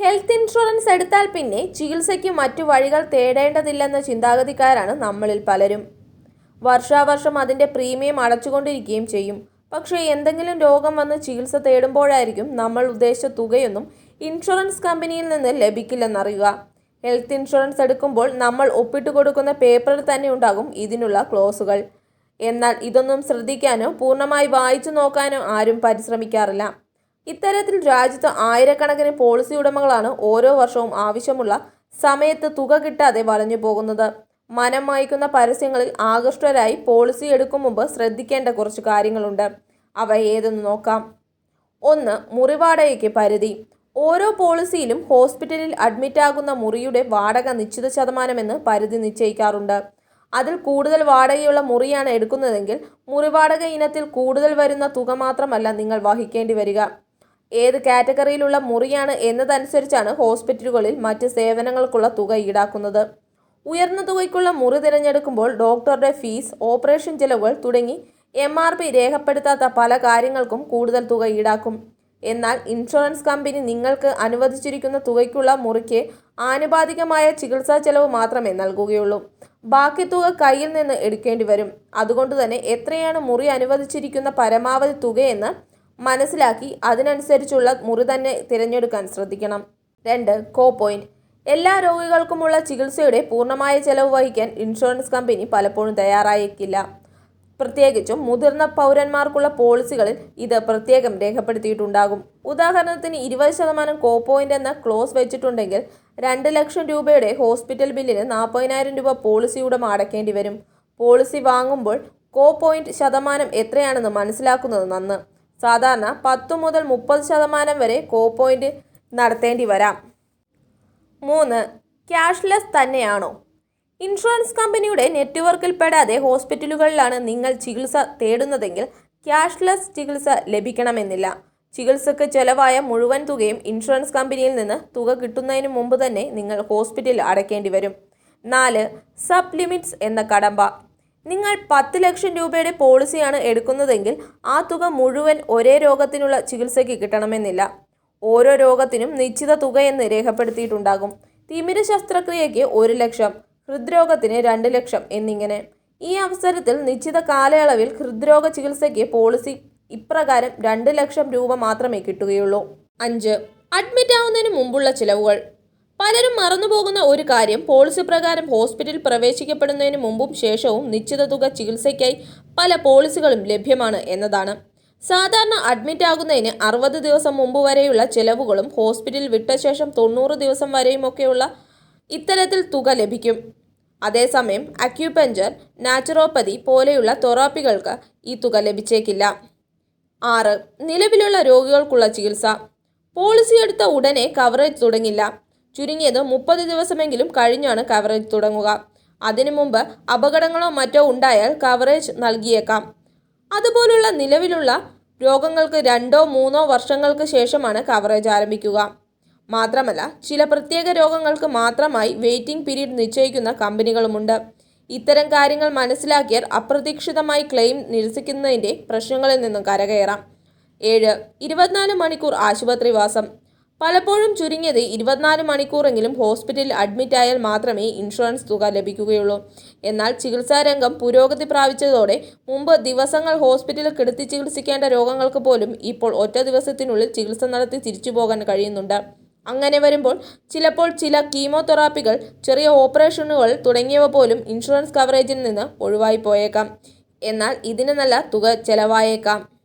Health insurance എടുത്താൽ പിന്നെ ചികിത്സയ്ക്ക് മറ്റു വഴികൾ തേടേണ്ടതില്ലെന്ന ചിന്താഗതിക്കാരാണ് നമ്മളിൽ പലരും. വർഷാവർഷം അതിന്റെ പ്രീമിയം അടച്ചുകൊണ്ടിരിക്കുകയും ചെയ്യും. പക്ഷേ എന്തെങ്കിലും രോഗം വന്ന് ചികിത്സ തേടുമ്പോഴായിരിക്കും നമ്മൾ ഉദ്ദേശിച്ച തുകയൊന്നും ഇൻഷുറൻസ് കമ്പനിയിൽ നിന്ന് ലഭിക്കില്ലെന്നറിയുക. ഹെൽത്ത് ഇൻഷുറൻസ് എടുക്കുമ്പോൾ നമ്മൾ ഒപ്പിട്ട് കൊടുക്കുന്ന പേപ്പറിൽ തന്നെ ഉണ്ടാകും ഇതിനുള്ള ക്ലോസുകൾ. എന്നാൽ ഇതൊന്നും ശ്രദ്ധിക്കാനോ പൂർണമായി വായിച്ചു നോക്കാനോ ആരും പരിശ്രമിക്കാറില്ല. ഇത്തരത്തിൽ രാജ്യത്ത് ആയിരക്കണക്കിന് പോളിസി ഉടമകളാണ് ഓരോ വർഷവും ആവശ്യമുള്ള സമയത്ത് തുക കിട്ടാതെ വലഞ്ഞു പോകുന്നത്. മനം മായ്ക്കുന്ന പരസ്യങ്ങളിൽ ആകൃഷ്ടരായി പോളിസി എടുക്കും മുമ്പ് ശ്രദ്ധിക്കേണ്ട കുറച്ച് കാര്യങ്ങളുണ്ട്. അവ ഏതെന്ന് നോക്കാം. ഒന്ന് മുറിവാടകയ്ക്ക് പരിധി. ഓരോ പോളിസിയിലും ഹോസ്പിറ്റലിൽ അഡ്മിറ്റ് ആകുന്ന മുറിയുടെ വാടക നിശ്ചിത ശതമാനമെന്ന് പരിധി നിശ്ചയിക്കാറുണ്ട്. അതിൽ കൂടുതൽ വാടകയുള്ള മുറിയാണ് എടുക്കുന്നതെങ്കിൽ മുറിവാടക ഇനത്തിൽ കൂടുതൽ വരുന്ന തുക മാത്രമല്ല നിങ്ങൾ വഹിക്കേണ്ടി വരിക. ഏത് കാറ്റഗറിയിലുള്ള മുറിയാണ് എന്നതനുസരിച്ചാണ് ഹോസ്പിറ്റലുകളിൽ മറ്റ് സേവനങ്ങൾക്കുള്ള തുക ഈടാക്കുന്നത്. ഉയർന്ന തുകയ്ക്കുള്ള മുറി തിരഞ്ഞെടുക്കുമ്പോൾ ഡോക്ടറുടെ ഫീസ് ഓപ്പറേഷൻ ചെലവുകൾ തുടങ്ങി എം ആർ പി രേഖപ്പെടുത്താത്ത പല കാര്യങ്ങൾക്കും കൂടുതൽ തുക ഈടാക്കും. എന്നാൽ ഇൻഷുറൻസ് കമ്പനി നിങ്ങൾക്ക് അനുവദിച്ചിരിക്കുന്ന തുകയ്ക്കുള്ള മുറിക്ക് ആനുപാതികമായ ചികിത്സാ ചെലവ് മാത്രമേ നൽകുകയുള്ളൂ. ബാക്കി തുക കയ്യിൽ നിന്ന് എടുക്കേണ്ടി വരും. അതുകൊണ്ട് തന്നെ എത്രയാണ് മുറി അനുവദിച്ചിരിക്കുന്ന പരമാവധി തുകയെന്ന് മനസ്സിലാക്കി അതിനനുസരിച്ചുള്ള മുറി തന്നെ തിരഞ്ഞെടുക്കാൻ ശ്രദ്ധിക്കണം. രണ്ട് കോ പോയിന്റ് എല്ലാ രോഗികൾക്കുമുള്ള ചികിത്സയുടെ പൂർണമായ ചെലവ് വഹിക്കാൻ ഇൻഷുറൻസ് കമ്പനി പലപ്പോഴും തയ്യാറായേക്കില്ല. പ്രത്യേകിച്ചും മുതിർന്ന പൗരന്മാർക്കുള്ള പോളിസികളിൽ ഇത് പ്രത്യേകം രേഖപ്പെടുത്തിയിട്ടുണ്ടാകും. ഉദാഹരണത്തിന് ഇരുപത് ശതമാനം കോ പോയിന്റ് എന്ന ക്ലോസ് വെച്ചിട്ടുണ്ടെങ്കിൽ രണ്ട് ലക്ഷം രൂപയുടെ ഹോസ്പിറ്റൽ ബില്ലിന് നാൽപ്പതിനായിരം രൂപ പോളിസിയുടെ അടയ്ക്കേണ്ടി വരും. പോളിസി വാങ്ങുമ്പോൾ കോ പോയിന്റ് ശതമാനം എത്രയാണെന്ന് മനസ്സിലാക്കുന്നത് നന്ന്. സാധാരണ പത്തു മുതൽ മുപ്പത് ശതമാനം വരെ കോ പോയിന്റ് നടത്തേണ്ടി വരാം. മൂന്ന് ക്യാഷ്ലെസ് തന്നെയാണോ? ഇൻഷുറൻസ് കമ്പനിയുടെ നെറ്റ്വർക്കിൽ പെടാതെ ഹോസ്പിറ്റലുകളിലാണ് നിങ്ങൾ ചികിത്സ തേടുന്നതെങ്കിൽ ക്യാഷ്ലെസ് ചികിത്സ ലഭിക്കണമെന്നില്ല. ചികിത്സക്ക് ചെലവായ മുഴുവൻ തുകയും ഇൻഷുറൻസ് കമ്പനിയിൽ നിന്ന് തുക കിട്ടുന്നതിന് മുമ്പ് തന്നെ നിങ്ങൾ ഹോസ്പിറ്റലിൽ അടയ്ക്കേണ്ടി വരും. നാല് സബ് ലിമിറ്റ്സ് എന്ന കടമ്പ. നിങ്ങൾ പത്ത് ലക്ഷം രൂപയുടെ പോളിസിയാണ് എടുക്കുന്നതെങ്കിൽ ആ തുക മുഴുവൻ ഒരേ രോഗത്തിനുള്ള ചികിത്സയ്ക്ക് കിട്ടണമെന്നില്ല. ഓരോ രോഗത്തിനും നിശ്ചിത തുകയെന്ന് രേഖപ്പെടുത്തിയിട്ടുണ്ടാകും. തിമിര ശസ്ത്രക്രിയയ്ക്ക് ഒരു ലക്ഷം ഹൃദ്രോഗത്തിന് രണ്ട് ലക്ഷം എന്നിങ്ങനെ. ഈ അവസരത്തിൽ നിശ്ചിത കാലയളവിൽ ഹൃദ്രോഗ ചികിത്സയ്ക്ക് പോളിസി ഇപ്രകാരം രണ്ട് ലക്ഷം രൂപ മാത്രമേ കിട്ടുകയുള്ളൂ. അഞ്ച്. അഡ്മിറ്റ് ആവുന്നതിന് മുമ്പുള്ള ചിലവുകൾ. പലരും മറന്നുപോകുന്ന ഒരു കാര്യം പോളിസി പ്രകാരം ഹോസ്പിറ്റലിൽ പ്രവേശിക്കപ്പെടുന്നതിന് മുമ്പും ശേഷവും നിശ്ചിത തുക ചികിത്സയ്ക്കായി പല പോളിസികളും ലഭ്യമാണ് എന്നതാണ്. സാധാരണ അഡ്മിറ്റ് ആകുന്നതിന് അറുപത് ദിവസം മുമ്പ് വരെയുള്ള ചെലവുകളും ഹോസ്പിറ്റലിൽ വിട്ട ശേഷം തൊണ്ണൂറ് ദിവസം വരെയുമൊക്കെയുള്ള ഇത്തരത്തിൽ തുക ലഭിക്കും. അതേസമയം അക്യുപഞ്ചർ നാച്ചുറോപ്പതി പോലെയുള്ള തെറാപ്പികൾക്ക് ഈ തുക ലഭിച്ചേക്കില്ല. ആറ്. നിലവിലുള്ള രോഗികൾക്കുള്ള ചികിത്സ. പോളിസി എടുത്ത ഉടനെ കവറേജ് തുടങ്ങില്ല. ചുരുങ്ങിയത് മുപ്പത് ദിവസമെങ്കിലും കഴിഞ്ഞാണ് കവറേജ് തുടങ്ങുക. അതിനു മുമ്പ് അപകടങ്ങളോ മറ്റോ ഉണ്ടായാൽ കവറേജ് നൽകിയേക്കാം. അതുപോലുള്ള നിലവിലുള്ള രോഗങ്ങൾക്ക് രണ്ടോ മൂന്നോ വർഷങ്ങൾക്ക് ശേഷമാണ് കവറേജ് ആരംഭിക്കുക. മാത്രമല്ല ചില പ്രത്യേക രോഗങ്ങൾക്ക് മാത്രമായി വെയിറ്റിംഗ് പീരീഡ് നിശ്ചയിക്കുന്ന കമ്പനികളുമുണ്ട്. ഇത്തരം കാര്യങ്ങൾ മനസ്സിലാക്കിയാൽ അപ്രതീക്ഷിതമായി ക്ലെയിം നിരസിക്കുന്നതിന്റെ പ്രശ്നങ്ങളിൽ നിന്നും കരകയറാം. ഏഴ് ഇരുപത്തിനാല് മണിക്കൂർ ആശുപത്രിവാസം. പലപ്പോഴും ചുരുങ്ങിയത് ഇരുപത്തിനാല് മണിക്കൂറെങ്കിലും ഹോസ്പിറ്റലിൽ അഡ്മിറ്റ് ആയാൽ മാത്രമേ ഇൻഷുറൻസ് തുക ലഭിക്കുകയുള്ളൂ. എന്നാൽ ചികിത്സാരംഗം പുരോഗതി പ്രാപിച്ചതോടെ മുമ്പ് ദിവസങ്ങൾ ഹോസ്പിറ്റലിൽ കിടത്തി ചികിത്സിക്കേണ്ട രോഗങ്ങൾക്ക് പോലും ഇപ്പോൾ ഒറ്റ ദിവസത്തിനുള്ളിൽ ചികിത്സ നടത്തി തിരിച്ചു പോകാൻ കഴിയുന്നുണ്ട്. അങ്ങനെ വരുമ്പോൾ ചിലപ്പോൾ ചില കീമോതെറാപ്പികൾ ചെറിയ ഓപ്പറേഷനുകൾ തുടങ്ങിയവ പോലും ഇൻഷുറൻസ് കവറേജിൽ നിന്ന് ഒഴിവായി പോയേക്കാം. എന്നാൽ ഇതിന് നല്ല തുക ചെലവായേക്കാം.